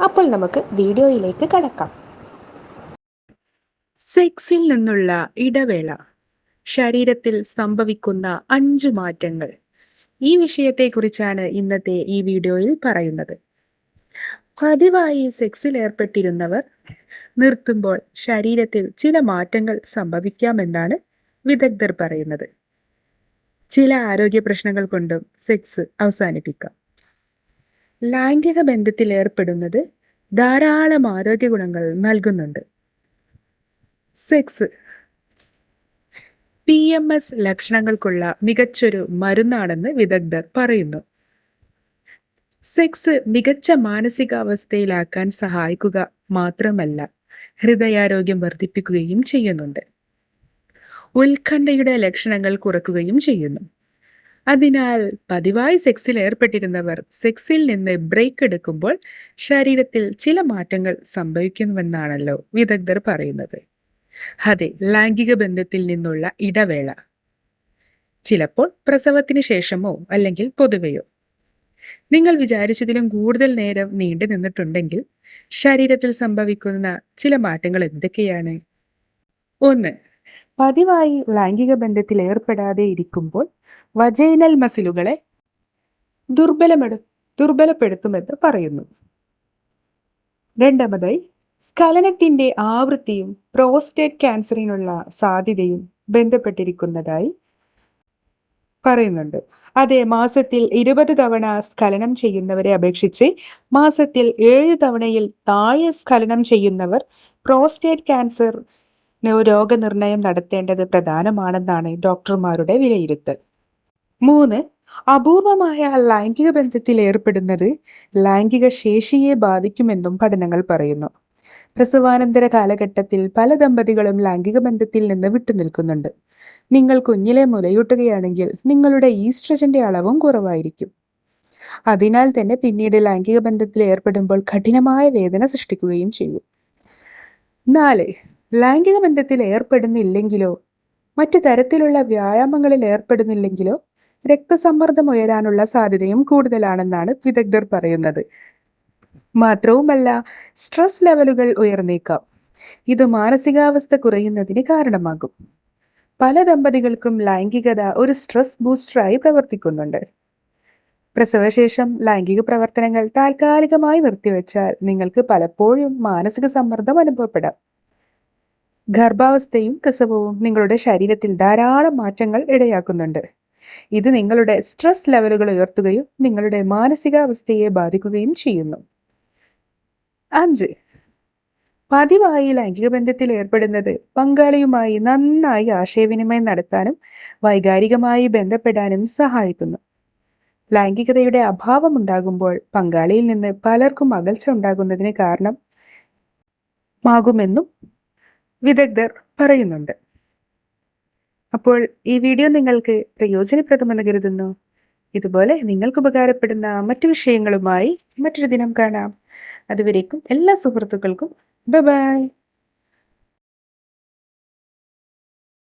അപ്പോൾ നമുക്ക് വീഡിയോയിലേക്ക് കടക്കാം. സെക്സിൽ നിന്നുള്ള ഇടവേള. ശരീരത്തിൽ സംഭവിക്കുന്ന അഞ്ച് മാറ്റങ്ങൾ. ഈ വിഷയത്തെക്കുറിച്ചാണ് ഇന്നത്തെ ഈ വീഡിയോയിൽ പറയുന്നത്. പതിവായി സെക്സിൽ ഏർപ്പെട്ടിരുന്നവർ നിർത്തുമ്പോൾ ശരീരത്തിൽ ചില മാറ്റങ്ങൾ സംഭവിക്കാമെന്നാണ് വിദഗ്ധർ പറയുന്നത്. ചില ആരോഗ്യ പ്രശ്നങ്ങൾ കൊണ്ടും സെക്സ് അവസാനിപ്പിക്കാം. ലൈംഗിക ബന്ധത്തിൽ ഏർപ്പെടുന്നത് ധാരാളം ആരോഗ്യ ഗുണങ്ങൾ നൽകുന്നുണ്ട്. സെക്സ് പി എം എസ് ലക്ഷണങ്ങൾക്കുള്ള മികച്ചൊരു മരുന്നാണെന്ന് വിദഗ്ധർ പറയുന്നു. സെക്സ് മികച്ച മാനസികാവസ്ഥയിലാക്കാൻ സഹായിക്കുക മാത്രമല്ല ഹൃദയാരോഗ്യം വർദ്ധിപ്പിക്കുകയും ചെയ്യുന്നുണ്ട്. ഉത്കണ്ഠയുടെ ലക്ഷണങ്ങൾ കുറക്കുകയും ചെയ്യുന്നു. അതിനാൽ പതിവായി സെക്സിൽ ഏർപ്പെട്ടിരുന്നവർ സെക്സിൽ നിന്ന് ബ്രേക്ക് എടുക്കുമ്പോൾ ശരീരത്തിൽ ചില മാറ്റങ്ങൾ സംഭവിക്കുന്നുവെന്നാണല്ലോ വിദഗ്ധർ പറയുന്നത്. അതെ ലൈംഗിക ബന്ധത്തിൽ നിന്നുള്ള ഇടവേള. ചിലപ്പോൾ പ്രസവത്തിന് ശേഷമോ അല്ലെങ്കിൽ പൊതുവെയോ. നിങ്ങൾ വിചാരിച്ചതിലും കൂടുതൽ നേരം നീണ്ടു നിന്നിട്ടുണ്ടെങ്കിൽ ശരീരത്തിൽ സംഭവിക്കുന്ന ചില മാറ്റങ്ങൾ എന്തൊക്കെയാണ്? ഒന്ന് പതിവായി ലൈംഗിക ബന്ധത്തിൽ ഏർപ്പെടാതെ ഇരിക്കുമ്പോൾ വജൈനൽ മസിലുകളെ ദുർബലമെടു ദുർബലപ്പെടുത്തുമെന്ന് പറയുന്നു. രണ്ടാമതായി സ്ഖലനത്തിന്റെ ആവൃത്തിയും പ്രോസ്റ്റേറ്റ് ക്യാൻസറിനുള്ള സാധ്യതയും ബന്ധപ്പെട്ടിരിക്കുന്നതായി പറയുന്നുണ്ട്. അതെ മാസത്തിൽ ഇരുപത് തവണ സ്ഖലനം ചെയ്യുന്നവരെ അപേക്ഷിച്ച് മാസത്തിൽ ഏഴ് തവണയിൽ താഴെ സ്ഖലനം ചെയ്യുന്നവർ പ്രോസ്റ്റേറ്റ് ക്യാൻസർ രോഗനിർണയം നടത്തേണ്ടത് പ്രധാനമാണെന്നാണ് ഡോക്ടർമാരുടെ വിലയിരുത്തൽ. മൂന്ന് അപൂർവമായ ലൈംഗിക ബന്ധത്തിൽ ഏർപ്പെടുന്നത് ലൈംഗിക ശേഷിയെ ബാധിക്കുമെന്നും പഠനങ്ങൾ പറയുന്നു. പ്രസവാനന്തര കാലഘട്ടത്തിൽ പല ദമ്പതികളും ലൈംഗിക ബന്ധത്തിൽ നിന്ന് വിട്ടുനിൽക്കുന്നുണ്ട്. നിങ്ങൾ കുഞ്ഞിലെ മുലയൂട്ടുകയാണെങ്കിൽ നിങ്ങളുടെ ഈസ്ട്രജന്റെ അളവും കുറവായിരിക്കും. അതിനാൽ തന്നെ പിന്നീട് ലൈംഗിക ബന്ധത്തിൽ ഏർപ്പെടുമ്പോൾ കഠിനമായ വേദന സൃഷ്ടിക്കുകയും ചെയ്യും. നാല് ലൈംഗിക ബന്ധത്തിൽ ഏർപ്പെടുന്നില്ലെങ്കിലോ? മറ്റു തരത്തിലുള്ള വ്യായാമങ്ങളിൽ ഏർപ്പെടുന്നില്ലെങ്കിലോ? രക്തസമ്മർദ്ദം ഉയരാനുള്ള സാധ്യതയും കൂടുതലാണെന്നാണ് വിദഗ്ധർ പറയുന്നത്. മാത്രവുമല്ല സ്ട്രെസ് ലെവലുകൾ ഉയർന്നേക്കാം. ഇത് മാനസികാവസ്ഥ കുറയുന്നതിന് കാരണമാകും. പല ദമ്പതികൾക്കും ലൈംഗികത ഒരു സ്ട്രെസ് ബൂസ്റ്ററായി പ്രവർത്തിക്കുന്നുണ്ട്. പ്രസവശേഷം ലൈംഗിക പ്രവർത്തനങ്ങൾ താൽക്കാലികമായി നിർത്തിവെച്ചാൽ നിങ്ങൾക്ക് പലപ്പോഴും മാനസിക സമ്മർദ്ദം അനുഭവപ്പെടാം. ഗർഭാവസ്ഥയും പ്രസവവും നിങ്ങളുടെ ശരീരത്തിൽ ധാരാളം മാറ്റങ്ങൾ ഇടയാക്കുന്നുണ്ട്. ഇത് നിങ്ങളുടെ സ്ട്രെസ് ലെവലുകൾ ഉയർത്തുകയും നിങ്ങളുടെ മാനസികാവസ്ഥയെ ബാധിക്കുകയും ചെയ്യുന്നു. അഞ്ച്. പതിവായി ലൈംഗിക ബന്ധത്തിൽ ഏർപ്പെടുന്നത് പങ്കാളിയുമായി നന്നായി ആശയവിനിമയം നടത്താനും വൈകാരികമായി ബന്ധപ്പെടാനും സഹായിക്കുന്നു. ലൈംഗികതയുടെ അഭാവം ഉണ്ടാകുമ്പോൾ പങ്കാളിയിൽ നിന്ന് പലർക്കും അകൽച്ച ഉണ്ടാകുന്നതിന് കാരണം മാകുമെന്നും വിദഗ്ധർ പറയുന്നുണ്ട്. അപ്പോൾ ഈ വീഡിയോ നിങ്ങൾക്ക് പ്രയോജനപ്രദമെന്ന് കരുതുന്നു. ഇതുപോലെ നിങ്ങൾക്ക് ഉപകാരപ്പെടുന്ന മറ്റു വിഷയങ്ങളുമായി മറ്റൊരു ദിനം കാണാം. അതുവരേക്കും എല്ലാ സുഹൃത്തുക്കൾക്കും ബൈ